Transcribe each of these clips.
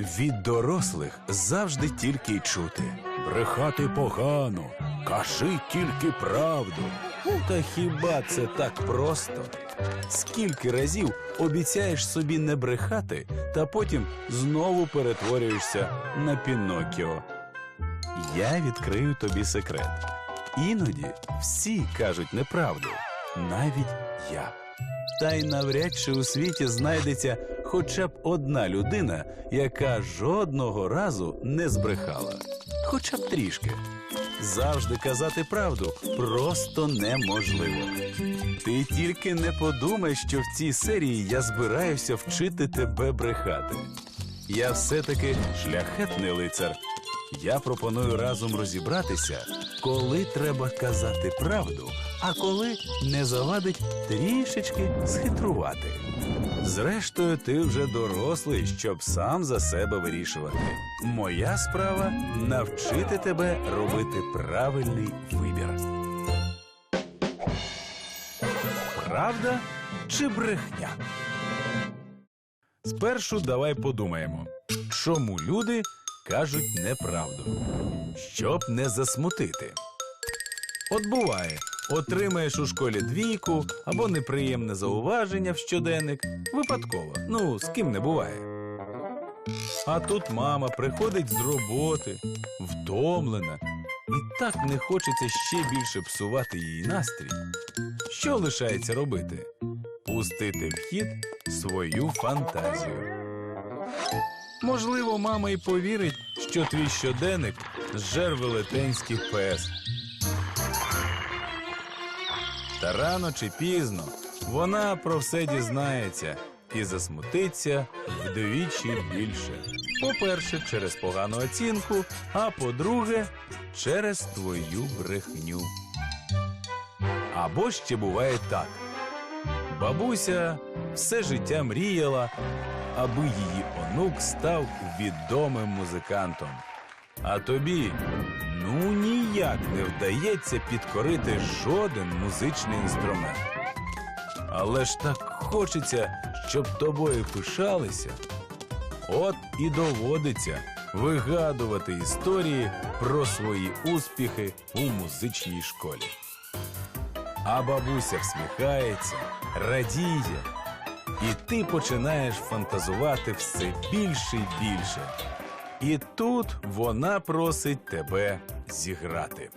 Від дорослих завжди тільки й чути. Брехати погано, кажи тільки правду. Та хіба це так просто? Скільки разів обіцяєш собі не брехати, та потім знову перетворюєшся на Пінокіо? Я відкрию тобі секрет. Іноді всі кажуть неправду, навіть я. Та й навряд чи у світі знайдеться хоча б одна людина, яка жодного разу не збрехала. Хоча б трішки. Завжди казати правду просто неможливо. Ти тільки не подумай, що в цій серії я збираюся вчити тебе брехати. Я все-таки шляхетний лицар. Я пропоную разом розібратися, коли треба казати правду, а коли не завадить трішечки схитрувати. Зрештою, ти вже дорослий, щоб сам за себе вирішувати. Моя справа навчити тебе робити правильний вибір. Правда чи брехня? Спершу давай подумаємо, чому люди кажуть неправду, щоб не засмутити. От буває, отримаєш у школі двійку або неприємне зауваження в щоденник. Випадково, ну з ким не буває. А тут мама приходить з роботи, втомлена, і так не хочеться ще більше псувати її настрій. Що лишається робити? Пустити в хід свою фантазію. Можливо, мама й повірить, що твій щоденник зжер велетенський пес. Та рано чи пізно вона про все дізнається і засмутиться вдвічі більше. По-перше, через погану оцінку, а по-друге, через твою брехню. Або ще буває так. Бабуся все життя мріяла, аби її онук став відомим музикантом. А тобі ну ніяк не вдається підкорити жоден музичний інструмент. Але ж так хочеться, щоб тобою пишалися. От і доводиться вигадувати історії про свої успіхи у музичній школі. А бабуся всміхається, радіє, і ти починаєш фантазувати все більше і більше. І тут вона просить тебе зіграти.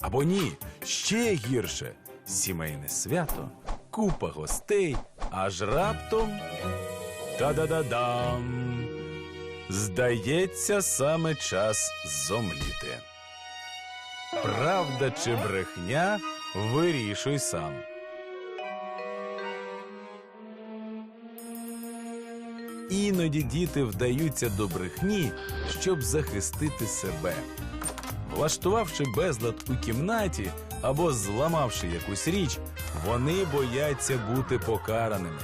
Або ні, ще гірше сімейне свято, купа гостей, аж раптом та-да-да-дам. Здається, саме час зомліти. Правда чи брехня, вирішуй сам. Іноді діти вдаються до брехні, щоб захистити себе. Влаштувавши безлад у кімнаті або зламавши якусь річ, вони бояться бути покараними.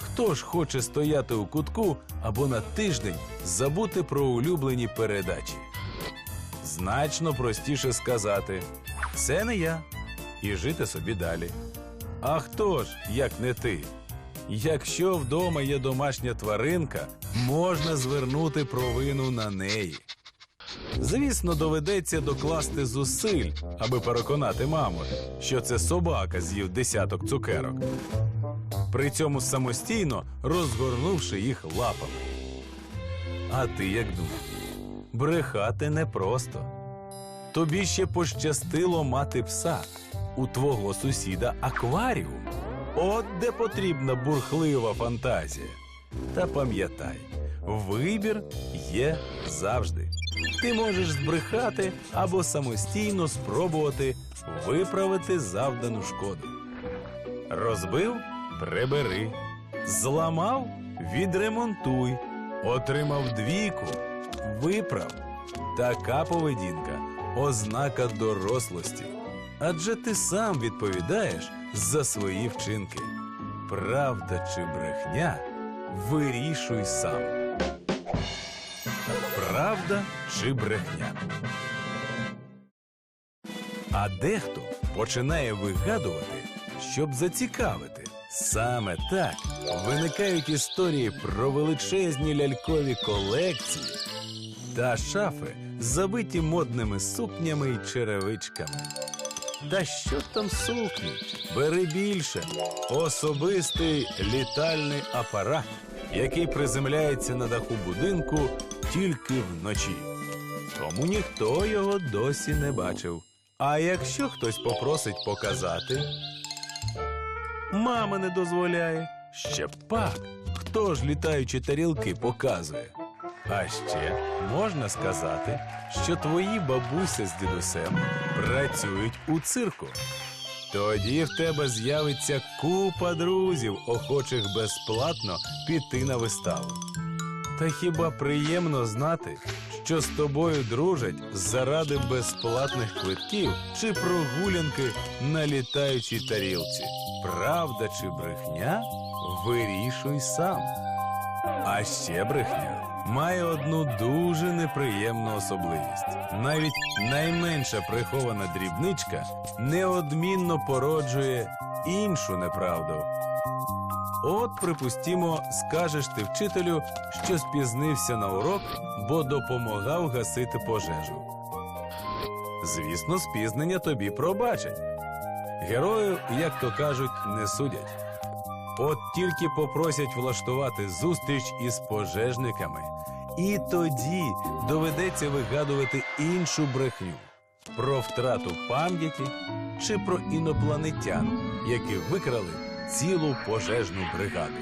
Хто ж хоче стояти у кутку або на тиждень забути про улюблені передачі? Значно простіше сказати це не я і жити собі далі. А хто ж, як не ти? Якщо вдома є домашня тваринка, можна звернути провину на неї. Звісно, доведеться докласти зусиль, аби переконати маму, що це собака з'їв десяток цукерок. При цьому самостійно розгорнувши їх лапами. А ти як думав? Брехати непросто. Тобі ще пощастило мати пса у твого сусіда акваріум. От де потрібна бурхлива фантазія. Та пам'ятай, вибір є завжди. Ти можеш збрехати або самостійно спробувати виправити завдану шкоду. Розбив прибери, зламав відремонтуй, отримав двійку, виправ. Така поведінка ознака дорослості. Адже ти сам відповідаєш за свої вчинки. Правда чи брехня вирішуй сам. Правда чи брехня? А дехто починає вигадувати, щоб зацікавити, Саме так виникають історії про величезні лялькові колекції та шафи, забиті модними сукнями й черевичками. Та що там сукні? Бери більше. Особистий літальний апарат, який приземляється на даху будинку тільки вночі. Тому ніхто його досі не бачив. А якщо хтось попросить показати, мама не дозволяє. Ще пак, хто ж літаючі тарілки показує? А ще можна сказати, що твої бабуся з дідусем працюють у цирку. Тоді в тебе з'явиться купа друзів, охочих безплатно піти на виставу. Та хіба приємно знати, що з тобою дружать заради безплатних квитків чи прогулянки на літаючій тарілці? Правда чи брехня? Вирішуй сам. А ще брехня має одну дуже неприємну особливість. Навіть найменша прихована дрібничка неодмінно породжує іншу неправду. От, припустімо, скажеш ти вчителю, що спізнився на урок, бо допомагав гасити пожежу. Звісно, спізнення тобі пробачать. Герою, як то кажуть, не судять. От тільки попросять влаштувати зустріч із пожежниками, і тоді доведеться вигадувати іншу брехню про втрату пам'яті чи про інопланетян, які викрали цілу пожежну бригаду.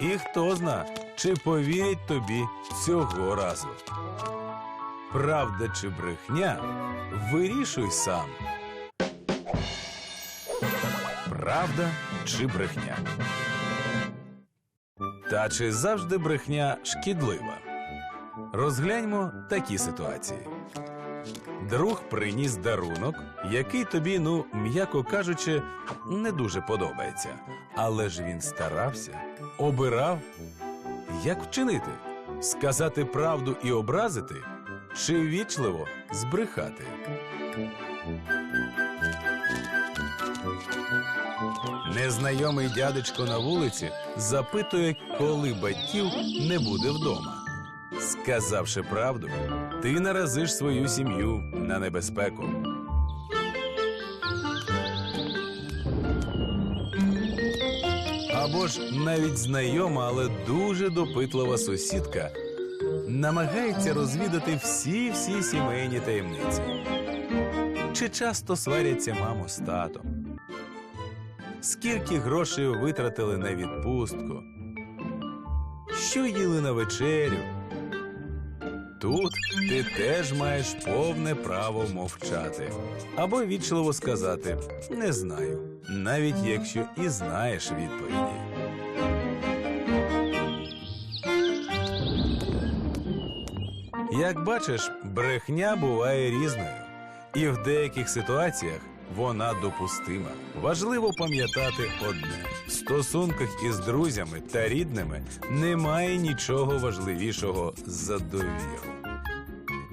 І хто зна, чи повірять тобі цього разу. Правда чи брехня, вирішуй сам. Правда чи брехня? Та чи завжди брехня шкідлива? Розгляньмо такі ситуації. Друг приніс дарунок, який тобі, ну, м'яко кажучи, не дуже подобається. Але ж він старався, обирав. Як вчинити? Сказати правду і образити, чи вічливо збрехати? Незнайомий дядечко на вулиці запитує, коли батьків не буде вдома. Сказавши правду, ти наразиш свою сім'ю на небезпеку. Або ж навіть знайома, але дуже допитлива сусідка намагається розвідати всі-всі сімейні таємниці. Чи часто сваряться мамо з татом? Скільки грошей витратили на відпустку? Що їли на вечерю? Тут ти теж маєш повне право мовчати або вічливо сказати не знаю, навіть якщо і знаєш відповіді. Як бачиш, брехня буває різною, і в деяких ситуаціях вона допустима. Важливо пам'ятати одне: в стосунках із друзями та рідними немає нічого важливішого за довіру.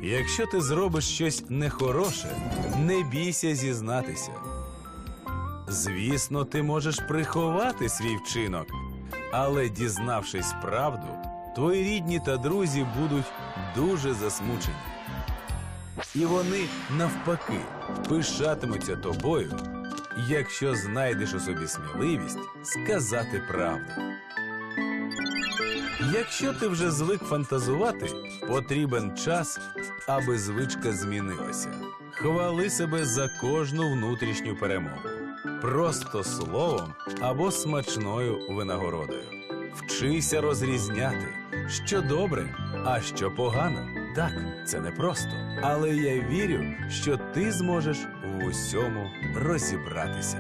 Якщо ти зробиш щось нехороше, не бійся зізнатися. Звісно, ти можеш приховати свій вчинок, але дізнавшись правду, твої рідні та друзі будуть дуже засмучені. І вони навпаки пишатимуться тобою, якщо знайдеш у собі сміливість сказати правду. Якщо ти вже звик фантазувати, потрібен час, аби звичка змінилася. Хвали себе за кожну внутрішню перемогу, просто словом або смачною винагородою. Вчися розрізняти, що добре, а що погано. Так, це непросто. Але я вірю, що ти зможеш в усьому розібратися.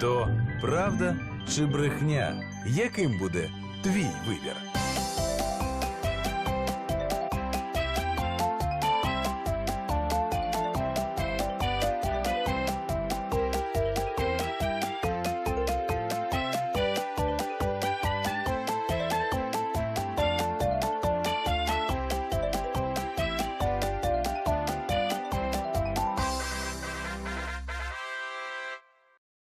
То правда чи брехня, яким буде твій вибір?